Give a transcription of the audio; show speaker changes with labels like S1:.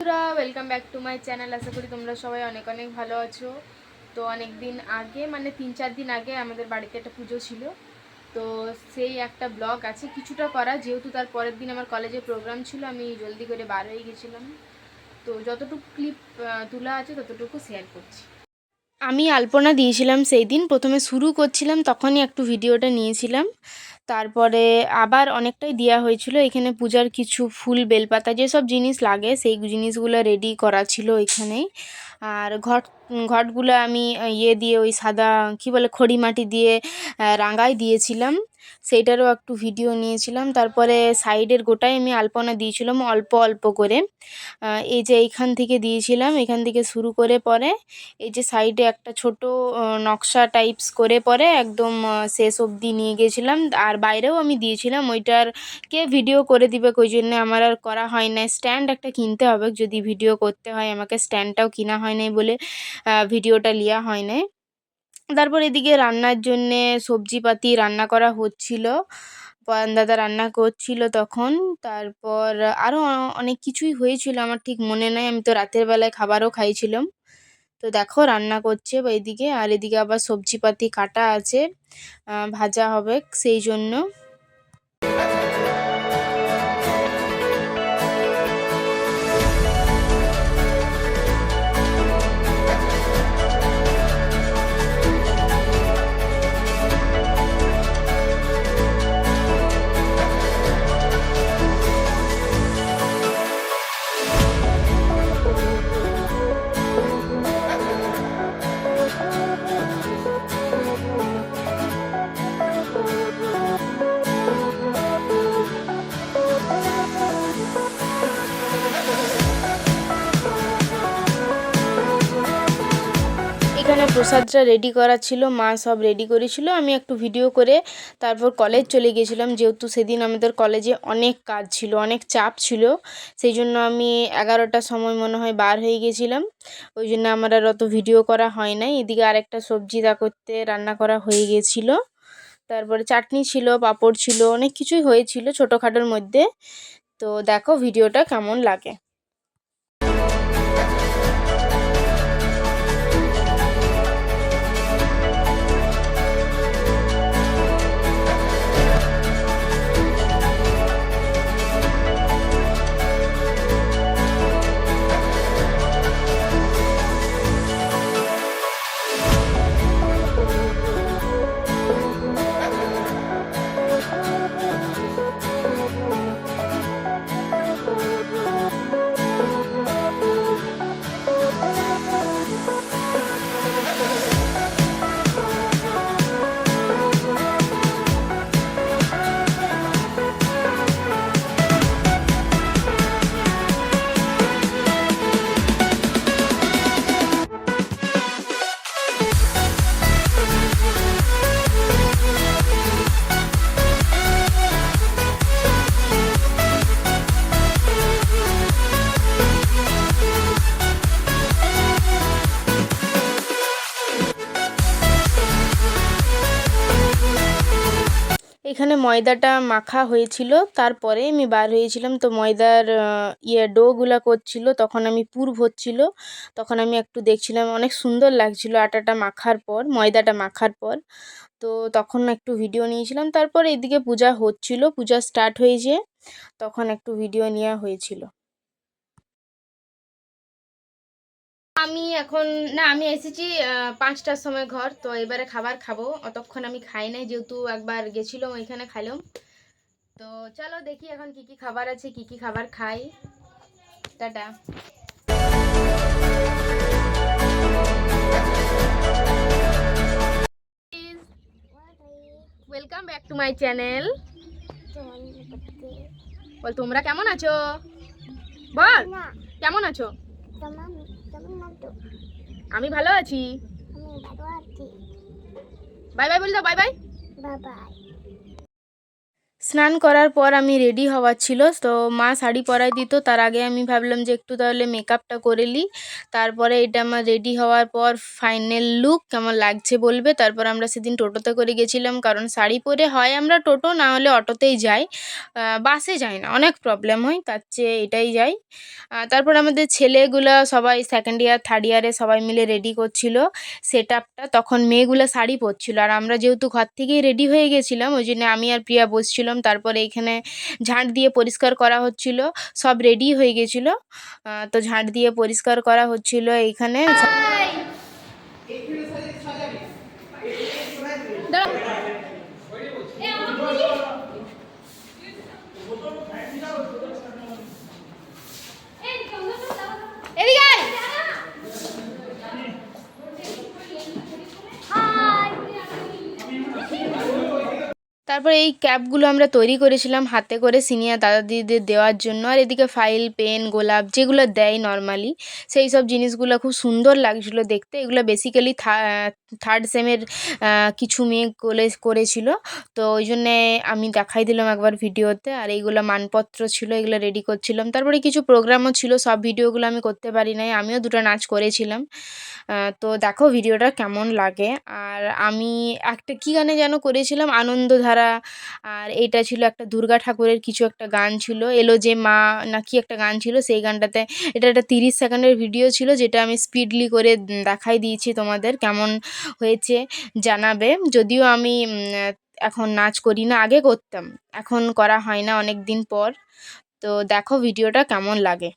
S1: বন্ধুরা welcome back to my channel আশা করি তোমরা সবাই অনেক অনেক ভালো আছো। তো অনেক দিন আগে মানে তিন চার দিন আগে আমাদের বাড়িতে একটা পুজো ছিল। তো সেই একটা ব্লগ আছে, কিছুটা করা। যেহেতু তার পরের দিন আমার কলেজে প্রোগ্রাম ছিল, আমি জলদি করে বার হয়ে গেছিলাম। তো যতটুকু ক্লিপ তোলা আছে, ততটুকু শেয়ার করছি। আমি আলপনা দিয়েছিলাম সেই দিন। প্রথমে শুরু করছিলাম, তখনই একটু ভিডিওটা নিয়েছিলাম। তারপরে আবার অনেকটাই দেওয়া হয়েছিল। এখানে পূজার কিছু ফুল, বেলপাতা যেসব জিনিস লাগে, সেই জিনিসগুলো রেডি করা ছিল এখানেই। আর ঘট, ঘটগুলো আমি ইয়ে দিয়ে ওই সাদা, কি বলে, খড়ি মাটি দিয়ে রাঙায় দিয়েছিলাম। সেইটারও একটু ভিডিও নিয়েছিলাম। তারপরে সাইডের গোটাই আমি আলপনা দিয়েছিলাম অল্প অল্প করে। এই যে এইখান থেকে দিয়েছিলাম, এখান থেকে শুরু করে পরে, এই যে সাইডে একটা ছোট নকশা টাইপস করে পরে একদম শেষ অবধি নিয়ে গেছিলাম। আর বাইরেও আমি দিয়েছিলাম, ওইটার কে ভিডিও করে দিবে ওই জন্য আমার আর করা হয় না স্ট্যান্ড একটা কিনতে হবে, যদি ভিডিও করতে হয়, আমাকে স্ট্যান্ডটাও কিনা হয় নাই বলে ভিডিওটা লিয়া হয় নাই। তারপর এদিকে রান্নার জন্যে সবজিপাতি রান্না করা হচ্ছিল দাদা রান্না করছিল তখন। তারপর আরও অনেক কিছুই হয়েছিল, আমার ঠিক মনে নেই, আমি তো রাতের বেলায় খাবারও খাইছিলাম। তো দেখো রান্না করছে এদিকে, আর এদিকে আবার সবজিপাতি কাটা আছে ভাজা হবে, সেই জন্য। প্রসাদটা রেডি করা ছিল, মা সব রেডি করেছিল। আমি একটু ভিডিও করে তারপর কলেজ চলে গিয়েছিলাম। যেহেতু সেদিন আমাদের কলেজে অনেক কাজ ছিল, অনেক চাপ ছিল, সেই জন্য আমি এগারোটার সময় মনে হয় বার হয়ে গেছিলাম ওই জন্য আমার আর অত ভিডিও করা হয় নাই। এদিকে আরেকটা সবজি দা করতে রান্না করা হয়ে গেছিল তারপরে চাটনি ছিল, পাঁপড় ছিল, অনেক কিছুই হয়েছিল ছোটোখাটোর মধ্যে। তো দেখো ভিডিওটা কেমন লাগে। এখানে ময়দাটা মাখা হয়েছিল, তারপরে আমি বার হয়েছিলাম। তো ময়দার ইয়ে ডোগুলা করছিল, তখন আমি পুর ভরছিল, তখন আমি একটু দেখছিলাম অনেক সুন্দর লাগছিল আটাটা মাখার পর, ময়দাটা মাখার পর। তো তখন একটু ভিডিও নিয়েছিলাম, তারপর এদিকে পূজা হচ্ছিল, পূজা স্টার্ট হয়েছে, তখন একটু ভিডিও নেওয়া হয়েছিল। আমি এখন না আমি এসেছি পাঁচটার সময় ঘর তো এবারে খাবার খাব। অতক্ষণ আমি খাই নাই যেহেতু একবার গেছিলাম ওইখানে খাইলাম। তো চলো দেখি এখন কি কি খাবার আছে কি কি খাবার খাই। Tata. Welcome back to my channel বল তোমরা কেমন আছো? বল কেমন আছো? আমি ভালো আছি।
S2: আমি ভালো আছি।
S1: বাই বাই বলে দাও বাই। বাই
S2: বাবাই
S1: স্নান করার পর আমি রেডি হওয়ার ছিল। তো মা শাড়ি পরাই দিত। তার আগে আমি ভাবলাম যে একটু তাহলে মেকআপটা করে নিই তারপরে এটা আমার রেডি হওয়ার পর ফাইনাল লুক কেমন লাগছে বলবে? তারপর আমরা সেদিন টোটোতে করে গেছিলাম। কারণ শাড়ি পরে হয় আমরা টোটো, না হলে অটোতেই যাই। বাসে যাই না, অনেক প্রবলেম হয়, তার চেয়ে এটাই যাই। তারপর আমাদের ছেলেগুলো সবাই সেকেন্ড ইয়ার থার্ড ইয়ারে সবাই মিলে রেডি করছিল সেট তখন মেয়েগুলো শাড়ি পরছিল। আর আমরা যেহেতু ঘর থেকেই রেডি হয়ে গেছিলাম, ওই জন্য আমি আর প্রিয়া বসছিলাম তারপরে এখানে ঝাঁট দিয়ে পরিষ্কার করা হচ্ছিল। সব রেডি হয়ে গেছিল। তো ঝাঁট দিয়ে পরিষ্কার করা হচ্ছিল এইখানে তারপরে এই ক্যাপগুলো আমরা তৈরি করেছিলাম হাতে করে সিনিয়র দাদা দিদিদের দেওয়ার জন্য। আর এদিকে ফাইল, পেন, গোলাপ যেগুলো দেয় নর্মালি সেই সব জিনিসগুলো খুব সুন্দর লাগছিল দেখতে। এগুলো বেসিক্যালি থার্ড সেমের কিছু মেয়ে কোলে, করেছিল। তো ওই জন্যে আমি দেখাই দিলাম একবার ভিডিওতে। আর এইগুলো মানপত্র ছিল, এগুলো রেডি করছিলাম। তারপরে কিছু প্রোগ্রামও ছিল, সব ভিডিওগুলো আমি করতে পারি নাই। আমিও দুটো নাচ করেছিলাম। তো দেখো ভিডিওটা কেমন লাগে। আর আমি একটা কী গানে যেন করেছিলাম, আনন্দধারা আর এটা ছিল একটা দুর্গা ঠাকুরের কিছু একটা গান ছিল। এলো যে মা না কি একটা গান ছিল, সেই গানটাতে এটা একটা তিরিশ সেকেন্ডের ভিডিও ছিল, যেটা আমি স্পিডলি করে দেখাই দিয়েছি তোমাদের কেমন হয়েছে জানাবে। যদিও আমি এখন নাচ করি না, আগে করতাম। এখন করা হয় না অনেক দিন পর। তো দেখো ভিডিওটা কেমন লাগে।